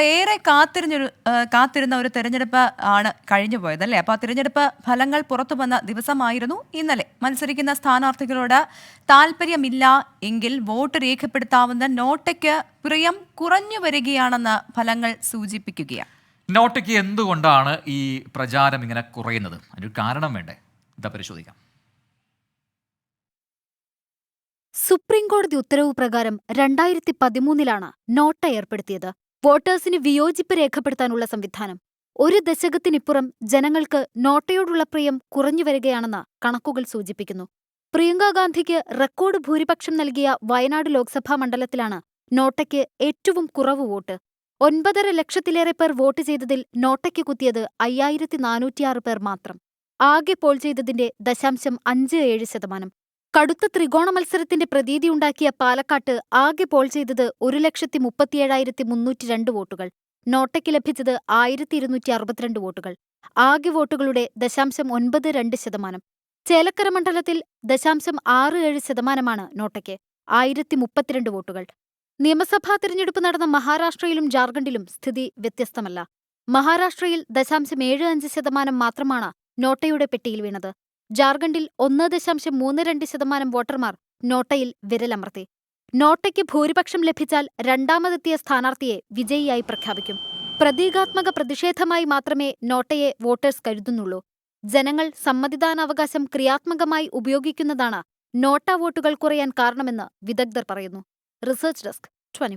അപ്പൊ ഏറെ കാത്തിരുന്നൊരു ആ, കാത്തിരുന്ന ഒരു തെരഞ്ഞെടുപ്പ് ആണ് കഴിഞ്ഞു പോയത് അല്ലേ? അപ്പൊ ആ തിരഞ്ഞെടുപ്പ് ഫലങ്ങൾ പുറത്തു വന്ന ദിവസമായിരുന്നു ഇന്നലെ. മത്സരിക്കുന്ന സ്ഥാനാർത്ഥികളോട് താല്പര്യമില്ല എങ്കിൽ വോട്ട് രേഖപ്പെടുത്താവുന്ന നോട്ടയ്ക്ക് പ്രിയം കുറഞ്ഞു വരികയാണെന്ന് ഫലങ്ങൾ സൂചിപ്പിക്കുകയാണ് നോട്ടയ്ക്ക് എന്തുകൊണ്ടാണ് ഈ പ്രചാരം ഇങ്ങനെ കുറയുന്നത്? അതിനൊരു കാരണം വേണ്ടേ? ഇതാ പരിശോധിക്കാം. സുപ്രീം കോടതി ഉത്തരവ് പ്രകാരം രണ്ടായിരത്തി പതിമൂന്നിലാണ് നോട്ട ഏർപ്പെടുത്തിയത്. വോട്ടേഴ്സിന് വിയോജിപ്പ് രേഖപ്പെടുത്താനുള്ള സംവിധാനം. ഒരു ദശകത്തിനിപ്പുറം ജനങ്ങൾക്ക് നോട്ടയോടുള്ള പ്രിയം കുറഞ്ഞുവരികയാണെന്ന് കണക്കുകൾ സൂചിപ്പിക്കുന്നു. പ്രിയങ്കാഗാന്ധിക്ക് റെക്കോർഡ് ഭൂരിപക്ഷം നൽകിയ വയനാട് ലോക്സഭാ മണ്ഡലത്തിലാണ് നോട്ടയ്ക്ക് ഏറ്റവും കുറവ് വോട്ട്. ഒൻപതര ലക്ഷത്തിലേറെ പേർ വോട്ട് ചെയ്തതിൽ നോട്ടയ്ക്ക് കുത്തിയത് അയ്യായിരത്തി നാനൂറ്റിയാറ് പേർ മാത്രം. ആകെ പോൾ ചെയ്തതിന്റെ ദശാംശം അഞ്ച് ഏഴ് ശതമാനം. കടുത്ത ത്രികോണ മത്സരത്തിന്റെ പ്രതീതിയുണ്ടാക്കിയ പാലക്കാട്ട് ആകെ പോൾ ചെയ്തത് ഒരു ലക്ഷത്തി മുപ്പത്തിയേഴായിരത്തി മുന്നൂറ്റി രണ്ട് വോട്ടുകൾ നോട്ടയ്ക്ക് ലഭിച്ചത് ആയിരത്തി ഇരുന്നൂറ്റി അറുപത്തിരണ്ട് വോട്ടുകൾ. ആകെ വോട്ടുകളുടെ ദശാംശം ഒൻപത് രണ്ട് ശതമാനം. ചേലക്കര മണ്ഡലത്തിൽ ദശാംശം ആറ് ഏഴ് ശതമാനമാണ് നോട്ടയ്ക്ക് ആയിരത്തി മുപ്പത്തിരണ്ട് വോട്ടുകൾ. നിയമസഭാ തിരഞ്ഞെടുപ്പ് നടന്ന മഹാരാഷ്ട്രയിലും ജാർഖണ്ഡിലും സ്ഥിതി വ്യത്യസ്തമല്ല. മഹാരാഷ്ട്രയിൽ ദശാംശം ഏഴ് അഞ്ച് ശതമാനം മാത്രമാണ് നോട്ടയുടെ പെട്ടിയിൽ വീണത്. ജാർഖണ്ഡിൽ ഒന്ന് ദശാംശം മൂന്ന് രണ്ട് ശതമാനം വോട്ടർമാർ നോട്ടയിൽ വിരലമർത്തി. നോട്ടയ്ക്ക് ഭൂരിപക്ഷം ലഭിച്ചാൽ രണ്ടാമതെത്തിയ സ്ഥാനാർത്ഥിയെ വിജയിയായി പ്രഖ്യാപിക്കും. പ്രതീകാത്മക പ്രതിഷേധമായി മാത്രമേ നോട്ടയെ വോട്ടേഴ്സ് കരുതുന്നുള്ളൂ. ജനങ്ങൾ സമ്മതിദാനാവകാശം ക്രിയാത്മകമായി ഉപയോഗിക്കുന്നതാണ് നോട്ട വോട്ടുകൾ കുറയാൻ കാരണമെന്ന് വിദഗ്ധർ പറയുന്നു. Research desk twenty